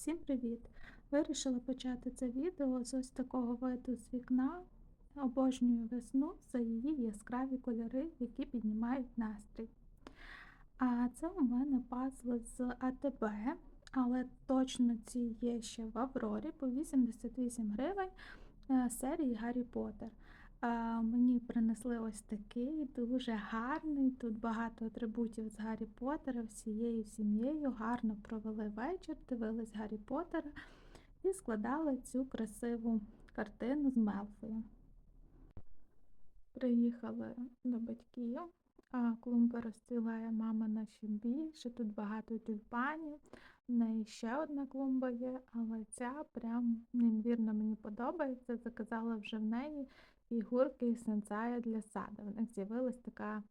Всім привіт! Вирішила почати це відео з ось такого виду з вікна. Обожнюю весну за її яскраві кольори, які піднімають настрій. А це у мене пазли з АТБ, але точно ці є ще в Аврорі по 88 гривень е, серії Гаррі Поттер. Мені принесли ось такий, дуже гарний. Тут багато атрибутів з Гаррі Поттера, всією сім'єю гарно провели вечір, дивились Гаррі Поттера і складали цю красиву картину з Мелфою. Приїхали до батьків, а клумби розцвілає мама на ще більше. Тут багато тюльпанів. В неї ще одна клумба є, але ця прям неймовірно мені подобається. Заказала вже в неї і сенсая для саду. В них з'явилась така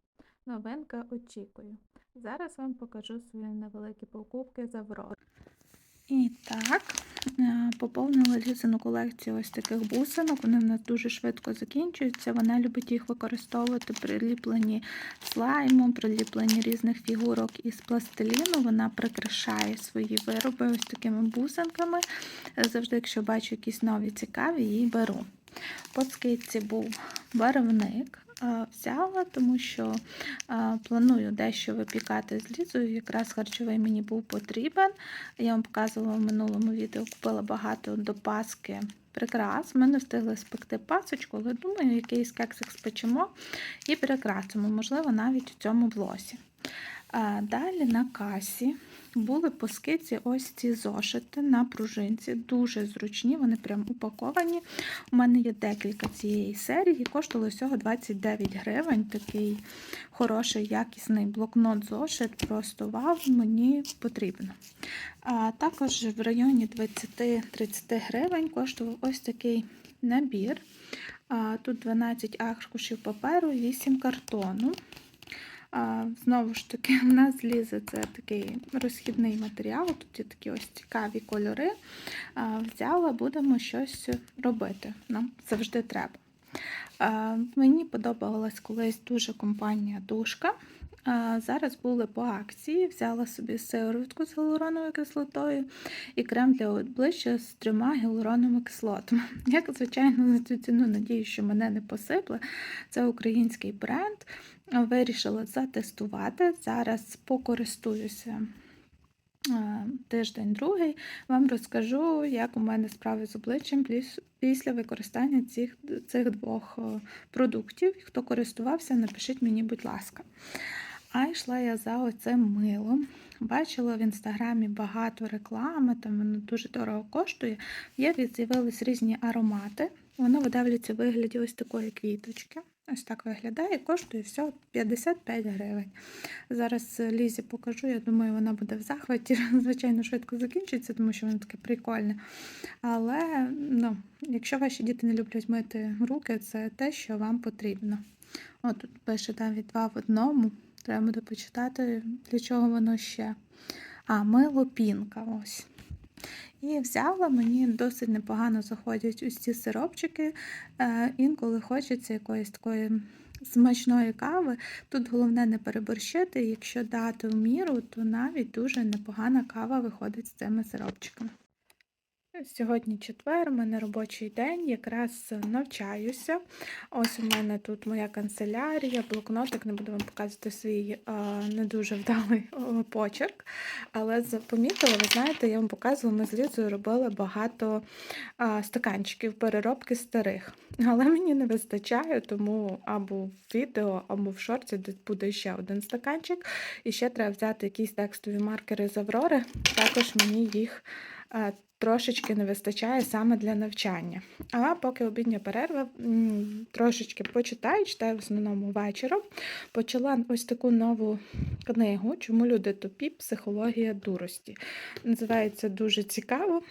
новинка, очікую. Зараз вам покажу свої невеликі покупки з Аврори. І так, е, поповнила лізину колекцію ось таких бусинок. Вони в нас дуже швидко закінчуються. Вона любить їх використовувати приліплені слаймом, приліплені різних фігурок із пластиліну. Вона прикрашає свої вироби ось такими бусинками. Завжди, якщо бачу якісь нові цікаві, її беру. По скидці був барвник. Взяла, тому що планую дещо випікати з лізою. Якраз харчовий мені був потрібен. Я вам показувала в минулому відео, купила багато до паски прикрас. Ми не встигли спекти пасочку, але думаю, якийсь кексик спечемо і прикрасимо, можливо, навіть у цьому влосі. Далі на касі були по скидці ось ці зошити на пружинці, дуже зручні, вони прям упаковані. У мене є декілька цієї серії, коштували всього 29 гривень. Такий хороший, якісний блокнот зошит, просто вау, мені потрібно. А Також в районі 20-30 гривень коштував ось такий набір. Тут 12 аркушів паперу, 8 картону. Знову ж таки, в нас лізе це такий розхідний матеріал, тут є такі ось цікаві кольори. Взяла, будемо щось робити. Нам завжди треба. Мені подобалась колись дуже компанія душка. Зараз були по акції, взяла собі сиворотку з гіалуроновою кислотою і крем для обличчя з трьома гіалуроновими кислотами. Як, звичайно, на цю ціну, надію, що мене не посипле. Це український бренд. Вирішила затестувати. Зараз покористуюся тиждень другий, вам розкажу, як у мене справи з обличчям після використання цих, цих двох продуктів. Хто користувався, напишіть мені, будь ласка. А йшла я за оцим милом. Бачила в інстаграмі багато реклами, там воно дуже дорого коштує. Є з'явились різні аромати. Воно видавлюється в вигляді ось такої квіточки. Ось так виглядає, коштує все 55 гривень. Зараз Лізі покажу, я думаю, вона буде в захваті. Звичайно, швидко закінчиться, тому що воно таке прикольне. Але ну, якщо ваші діти не люблять мити руки, це те, що вам потрібно. От тут пише навіть два в одному. Треба буде почитати, для чого воно ще. А, мило пінка. ось. І взяла, мені досить непогано заходять ось ці сиропчики. Е, інколи хочеться якоїсь такої смачної кави. Тут головне не переборщити, якщо дати в міру, то навіть дуже непогана кава виходить з цими сиропчиками. Сьогодні четвер, у мене робочий день, якраз навчаюся. Ось у мене тут моя канцелярія, блокнотик, не буду вам показувати свій а, не дуже вдалий почерк. Але помітила, ви знаєте, я вам показувала, ми з Лізою робили багато а, стаканчиків, переробки старих. Але мені не вистачає, тому або в відео, або в шорті буде ще один стаканчик. І ще треба взяти якісь текстові маркери з Аврори. Також мені їх трошечки не вистачає саме для навчання. А поки обідня перерва трошечки почитаю, читаю в основному вечором. Почала ось таку нову книгу, чому люди тупі, психологія дурості. Називається дуже цікаво.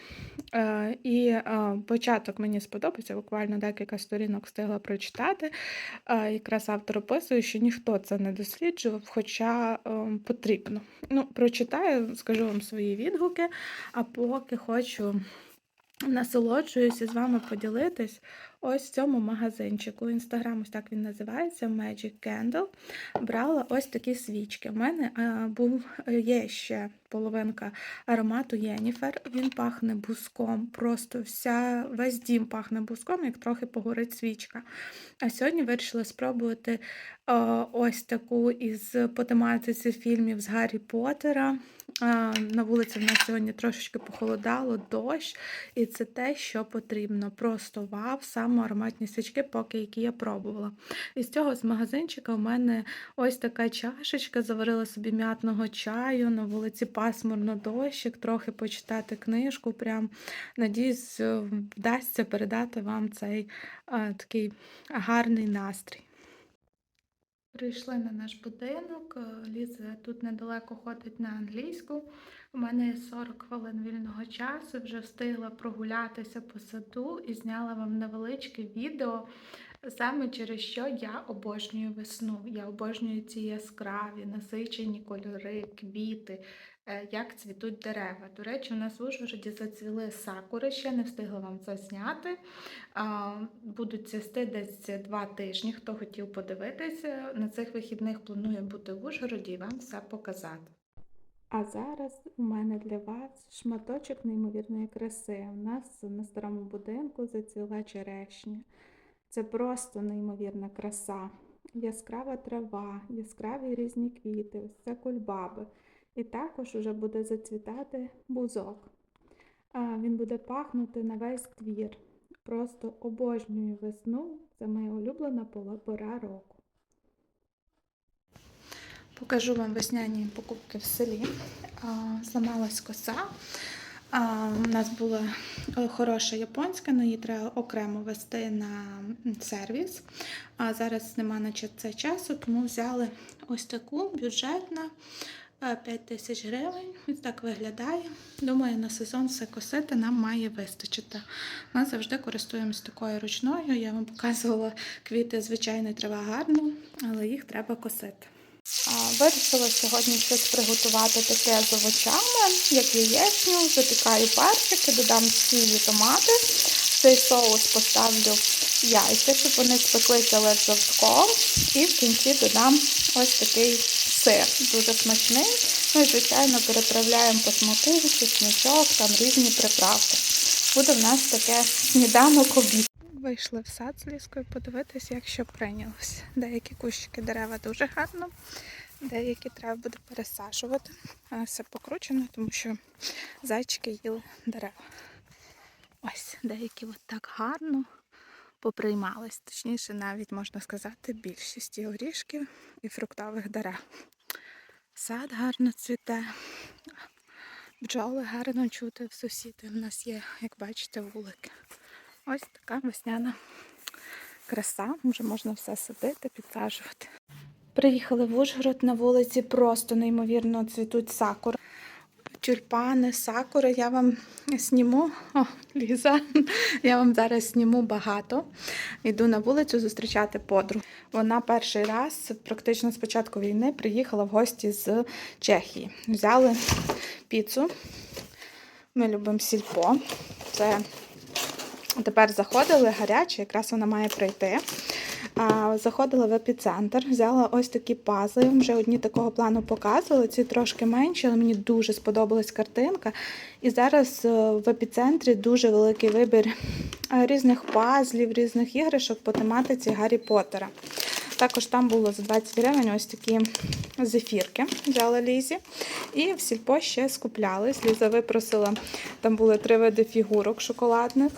Е, і е, початок мені сподобався, буквально декілька сторінок встигла прочитати. Е, якраз автор описує, що ніхто це не досліджував, хоча потрібно. Ну, Прочитаю, скажу вам свої відгуки, а поки хочу хочу насолоджуюся з вами поділитись ось в цьому магазинчику. Інстаграм, ось так він називається Magic Candle. Брала ось такі свічки. У мене а, був є ще половинка аромату Єніфер. Він пахне буском. Просто вся, весь дім пахне буском, як трохи погорить свічка. А сьогодні вирішила спробувати о, ось таку із по тематиці фільмів з Гаррі Поттера. На вулиці в нас сьогодні трошечки похолодало, дощ, і це те, що потрібно. Просто вау, саме ароматні свічки, поки які я пробувала. І з цього з магазинчика у мене ось така чашечка, заварила собі м'ятного чаю, на вулиці пасмурно дощик, трохи почитати книжку. Прям надіюсь, е, вдасться передати вам цей а, такий гарний настрій. Прийшли на наш будинок. е, Ліза тут недалеко ходить на англійську. У мене є 40 хвилин вільного часу. Вже встигла прогулятися по саду і зняла вам невеличке відео. Саме через що я обожнюю весну. Я обожнюю ці яскраві, насичені кольори, квіти, як цвітуть дерева. До речі, у нас в Ужгороді зацвіли сакури, ще не встигла вам це зняти. Будуть цвісти десь два тижні. Хто хотів подивитися, на цих вихідних планую бути в Ужгороді і вам все показати. А зараз у мене для вас шматочок неймовірної краси. У нас на старому будинку зацвіла черешня. Це просто неймовірна краса. Яскрава трава, яскраві різні квіти, це кульбаби. І також уже буде зацвітати бузок. Він буде пахнути на весь двір. Просто обожнюю весну. Це моя улюблена пора року. Покажу вам весняні покупки в селі. Зламалась коса. У нас була е, хороша японська, але її треба окремо вести на сервіс. А зараз нема на це часу, тому взяли ось таку бюджетна 5 тисяч гривень. Ось так виглядає. Думаю, на сезон все косити нам має вистачити. Ми завжди користуємось такою ручною. Я вам показувала квіти, звичайно, трава гарно, але їх треба косити. Вирішила сьогодні щось приготувати таке з овочами, як яєчню, запікаю перчики, додам сілі томати. Цей соус поставлю яйця, щоб вони спеклися але жовтком. І в кінці додам ось такий сир, дуже смачний. Ну і, звичайно, переправляємо по смаку, там різні приправки. Буде в нас таке сніданок обід. Вийшли в сад з ліскою подивитися, як що прийнялось. Деякі кущики дерева дуже гарно, деякі треба буде пересаджувати. Все покручено, тому що зайчики їли дерева. Ось деякі от так гарно поприймались. Точніше, навіть можна сказати, більшість і горішків і фруктових дерев. Сад гарно цвіте, бджоли гарно чути в сусіди. У нас є, як бачите, вулики. Ось така весняна краса. Вже можна все садити, підсаджувати. Приїхали в Ужгород на вулиці, просто неймовірно цвітуть сакури. Тюльпани, сакури. Я вам сніму. О, Ліза, я вам зараз сніму багато. Йду на вулицю зустрічати подругу. Вона перший раз, практично з початку війни, приїхала в гості з Чехії. Взяли піцу. Ми любимо сільпо. Це Тепер заходили гаряче, якраз вона має прийти. Заходила в епіцентр, взяла ось такі пазли. Вже одні такого плану показували, ці трошки менші, але мені дуже сподобалась картинка. І зараз е, в епіцентрі дуже великий вибір е, різних пазлів, різних іграшок по тематиці Гаррі Поттера. Також там було за 20 гривень ось такі зефірки, взяла Лізі. І в сільпо ще скуплялись. Ліза випросила, там були три види фігурок шоколадних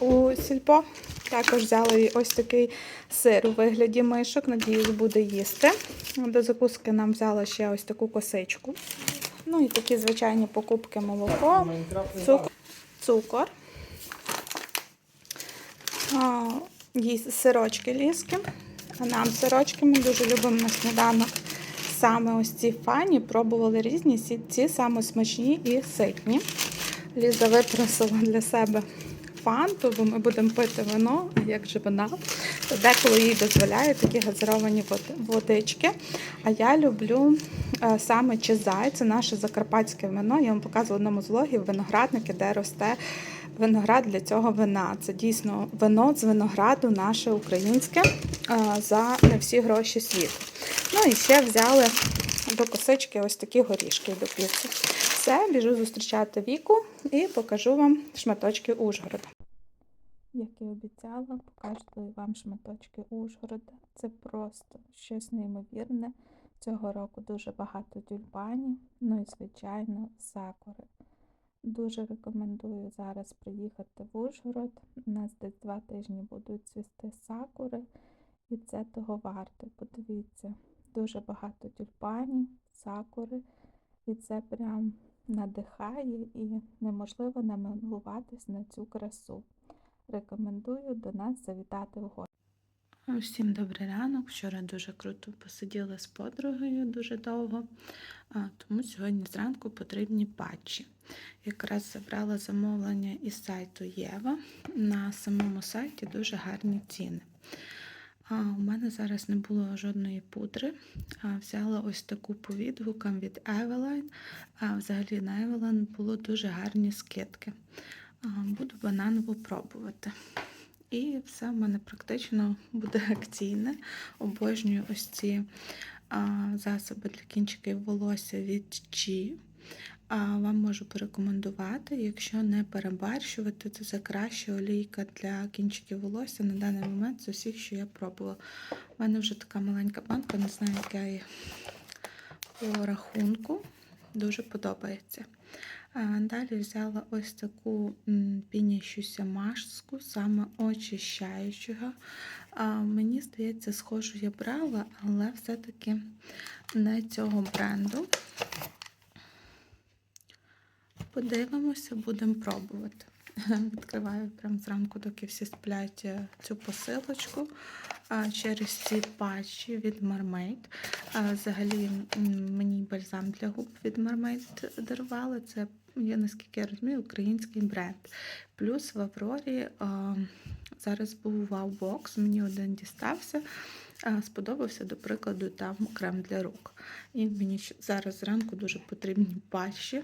у сільпо. Також взяли ось такий сир у вигляді мишок, надіюсь, буде їсти. До закуски нам взяла ще ось таку косичку. Ну і такі звичайні покупки молоко, цукор, сирочки ліски. А нам сирочки ми дуже любимо на сніданок. Саме ось ці фані пробували різні, ці саме смачні і ситні. Ліза випросила для себе фанту, бо ми будемо пити вино, а як же вона, деколи їй дозволяють такі газировані водички. А я люблю е, саме Чезай, це наше закарпатське вино. Я вам показувала в одному з влогів виноградники, де росте виноград для цього вина. Це дійсно вино з винограду наше українське е, за не всі гроші світу. Ну і ще взяли до косички ось такі горішки до піци. Все, біжу зустрічати віку і покажу вам шматочки Ужгорода. Як і обіцяла, покажу вам шматочки Ужгорода. Це просто щось неймовірне. Цього року дуже багато тюльпанів, ну і, звичайно, сакури. Дуже рекомендую зараз приїхати в Ужгород. У нас десь два тижні будуть цвісти сакури, і це того варте. Подивіться, дуже багато тюльпанів, сакури, і це прям надихає і неможливо намилуватись на цю красу. Рекомендую до нас завітати в гості. Всім добрий ранок. Вчора дуже круто посиділа з подругою дуже довго, тому сьогодні зранку потрібні патчі. Якраз забрала замовлення із сайту Єва. На самому сайті дуже гарні ціни. А, у мене зараз не було жодної пудри. А, взяла ось таку по відгукам від Eveline. А взагалі на Eveline було дуже гарні скидки. Буду бананову пробувати. І все в мене практично буде акційне. Обожнюю ось ці а, засоби для кінчиків волосся від Чи. А, вам можу порекомендувати, якщо не перебарщувати, то це краща олійка для кінчиків волосся на даний момент з усіх, що я пробувала. У мене вже така маленька банка, не знаю, яка є по рахунку. Дуже подобається. Далі взяла ось таку пінящуся маску, саме очищаючого. Мені здається, схожу я брала, але все-таки не цього бренду. Подивимося, будемо пробувати. Відкриваю прямо зранку, доки всі сплять е, цю посилочку через ці патчі від Marmite. Взагалі мені бальзам для губ від Marmite дарували. Це, я наскільки я розумію, український бренд. Плюс в Аврорі а, зараз був вау-бокс, мені один дістався. а, Сподобався, до прикладу, там крем для рук. І мені зараз зранку дуже потрібні патчі.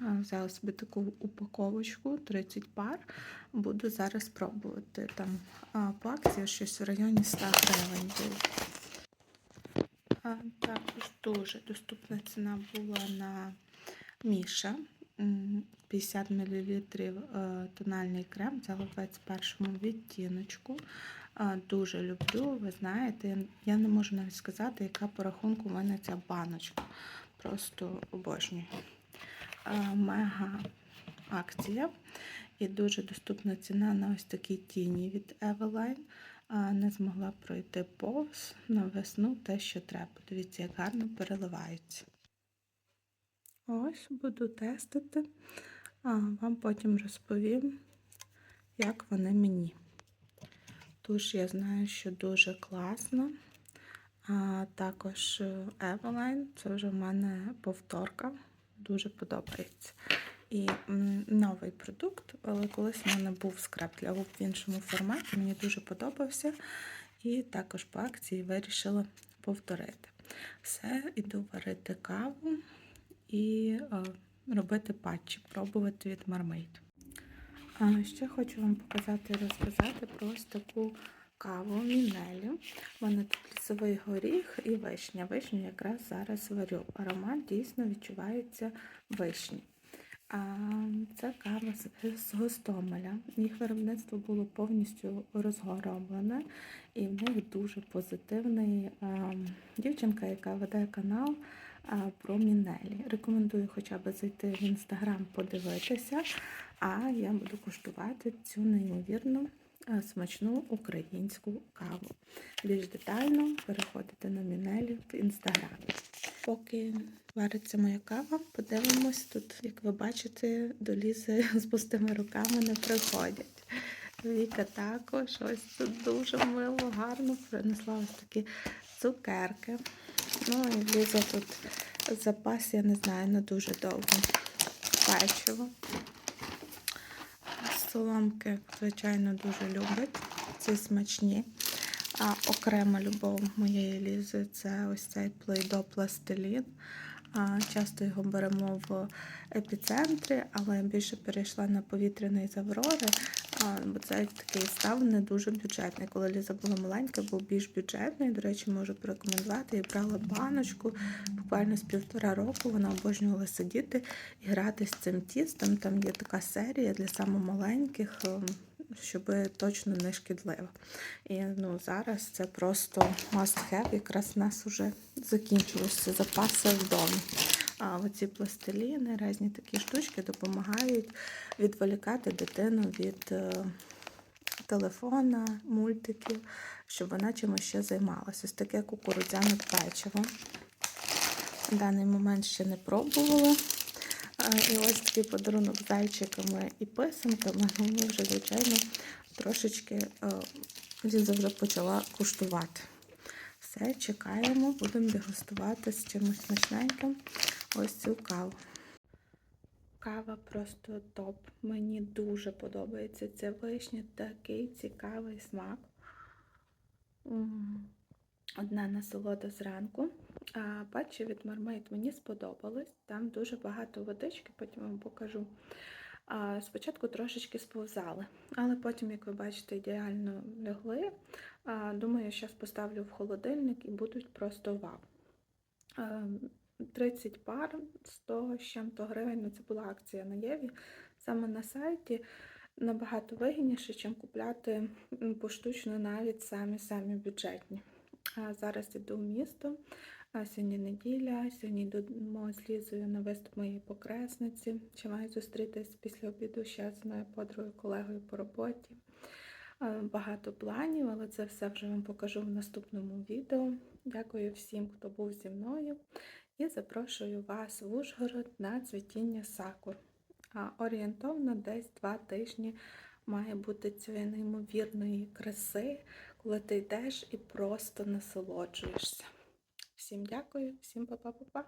А, Взяла собі таку упаковочку 30 пар. Буду зараз пробувати. Там по акції щось в районі 100 гривень. Також дуже доступна ціна була на Міша. М, 50 мл е, тональний крем. Взяла в 21 відтіночку. А, Дуже люблю, ви знаєте, я- не можу навіть сказати, яка по рахунку в мене ця баночка. Просто обожнюю а, мега акція і дуже доступна ціна на ось такі тіні від Eveline. Не змогла пройти повз на весну те, що треба. Дивіться, як гарно переливаються. Ось буду тестити, а вам потім розповім, як вони мені. Туш я знаю, що дуже класно. А також е, це вже в мене повторка дуже подобається. І новий продукт, але колись в мене був скраб для губ в іншому форматі, мені дуже подобався. І також по акції вирішила повторити. Все, іду варити каву і е, робити патчі, пробувати від Marmite. Ще хочу вам показати і розказати про ось таку каву мінелю. У мене тут лісовий горіх і вишня. Вишню якраз зараз варю. Аромат дійсно відчувається вишні. А це кава з- Гостомеля. Їх виробництво було повністю розгороблене, і в них дуже позитивний дівчинка, яка веде канал про мінелі. Рекомендую хоча б зайти в інстаграм, подивитися, а я буду куштувати цю неймовірну смачну українську каву. Більш детально переходите на Мінелі в інстаграмі. Поки вариться моя кава, подивимось тут, як ви бачите, до лізи з пустими руками не приходять. Віка також ось тут дуже мило, гарно принесла ось такі цукерки. Ну і Ліза тут запас, я не знаю, на дуже довго печиво. Соломки, звичайно, дуже люблять. Ці смачні. А окрема любов моєї лізи це ось цей плейдо пластилін. Часто його беремо в епіцентрі, але я більше перейшла на повітряний з Аврори, а, бо це такий став не дуже бюджетний. Коли Ліза була маленька, був більш бюджетний. До речі, можу порекомендувати. Я брала баночку буквально з півтора року. Вона обожнювала сидіти і грати з цим тістом. Там є така серія для самомаленьких, ем, щоб точно не шкідлива. І ну, зараз це просто must have. Якраз у нас вже закінчилися запаси вдома. А оці пластиліни, різні такі штучки допомагають відволікати дитину від е, телефона, мультиків, щоб вона чимось ще займалася. Ось таке кукурудзяне печиво. В даний момент ще не пробувала. І ось такий подарунок з зайчиками і писанками. Ну, Ми вже, звичайно, трошечки е, вже почала куштувати. Все, чекаємо, будемо дегустувати з чимось смачненьким ось цю каву. Кава просто топ. Мені дуже подобається ця вишня, такий цікавий смак. Одна насолода зранку. А патчі від Marmite мені сподобались. Там дуже багато водички, потім вам покажу. А, спочатку трошечки сповзали, але потім, як ви бачите, ідеально лягли. А, думаю, зараз поставлю в холодильник і будуть просто вау. А, 30 пар, 100 з чим-то гривень. Ну, це була акція на Єві. Саме на сайті набагато вигідніше, ніж купляти поштучно навіть самі-самі бюджетні. А зараз іду в місто. А сьогодні неділя, сьогодні йдемо з Лізою на виступ моєї покресниці. Ще маю зустрітись після обіду ще з моєю подругою, колегою по роботі. Багато планів, але це все вже вам покажу в наступному відео. Дякую всім, хто був зі мною. І запрошую вас в Ужгород на цвітіння сакур. Орієнтовно десь два тижні має бути цієї неймовірної краси, коли ти йдеш і просто насолоджуєшся. Всім дякую, всім па-па-па-па.